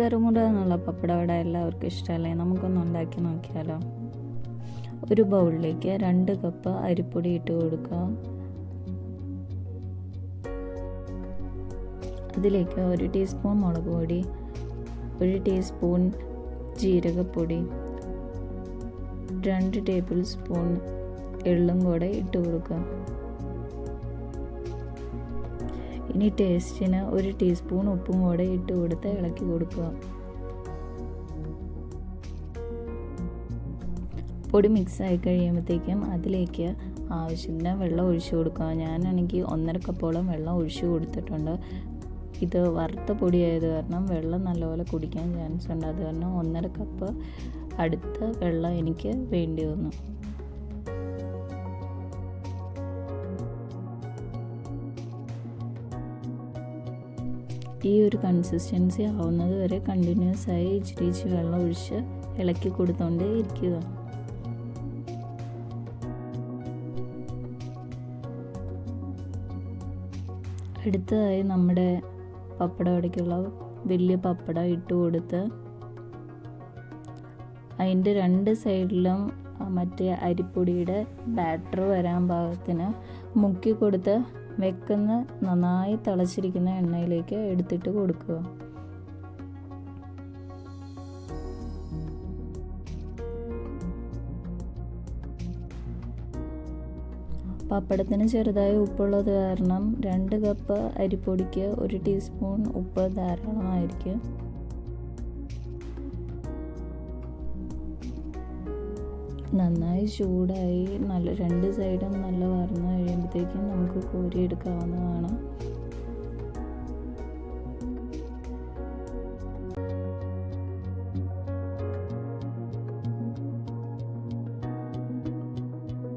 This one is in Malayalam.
കറുമുറ എന്നുള്ള പപ്പടവട എല്ലാവർക്കും ഇഷ്ടമല്ലേ? നമുക്കൊന്ന് ഉണ്ടാക്കി നോക്കിയാലോ? ഒരു ബൗളിലേക്ക് രണ്ട് കപ്പ് അരിപ്പൊടി ഇട്ട് കൊടുക്കുക. അതിലേക്ക് ഒരു ടീസ്പൂൺ മുളക് പൊടി ഒരു ടീസ്പൂൺ ജീരകപ്പൊടി രണ്ട് ടേബിൾ സ്പൂൺ എള്ളും കൂടെ ഇട്ട് കൊടുക്കുക. ഇനി ടേസ്റ്റിന് ഒരു ടീസ്പൂൺ ഉപ്പും കൂടെ ഇട്ട് കൊടുത്ത് ഇളക്കി കൊടുക്കുക. പൊടി മിക്സ് ആയി കഴിയുമ്പോഴത്തേക്കും അതിലേക്ക് ആവശ്യത്തിന് വെള്ളം ഒഴിച്ചു കൊടുക്കുക. ഞാനാണെങ്കിൽ ഒന്നര കപ്പോളം വെള്ളം ഒഴിച്ചു കൊടുത്തിട്ടുണ്ട്. ഇത് വറുത്ത പൊടിയായത് കാരണം വെള്ളം നല്ലപോലെ കുടിക്കാൻ ചാൻസ് ഉണ്ട്. അത് കാരണം ഒന്നര കപ്പ് അടുത്ത വെള്ളം എനിക്ക് വേണ്ടി വന്നു. ഈ ഒരു കൺസിസ്റ്റൻസി ആവുന്നത് വരെ കണ്ടിന്യൂസ് ആയി ഇച്ചിരി ഇച്ചിരി വെള്ളം ഒഴിച്ച് ഇളക്കി കൊടുത്തോണ്ടേ ഇരിക്കുക അടുത്തതായി നമ്മുടെ പപ്പട വടയ്ക്കുള്ള വലിയ പപ്പട ഇട്ട് കൊടുത്ത് അതിന്റെ രണ്ട് സൈഡിലും മറ്റേ അരിപ്പൊടിയുടെ ബാറ്റർ വരാൻ പാകത്തിന് മുക്കി കൊടുത്ത് വെക്കുന്ന നന്നായി തിളച്ചിരിക്കുന്ന എണ്ണയിലേക്ക് എടുത്തിട്ട് കൊടുക്കുക. പപ്പടത്തിന് ചെറുതായി ഉപ്പുള്ളത് കാരണം രണ്ട് കപ്പ് അരിപ്പൊടിക്ക് ഒരു ടീസ്പൂൺ ഉപ്പ് ധാരാളമായിരിക്കും. നന്നായി ചൂടായി നല്ല രണ്ട് സൈഡും നല്ല വറന്ന് കഴിയുമ്പോഴത്തേക്കും നമുക്ക് കോരിയെടുക്കാവുന്നതാണ്.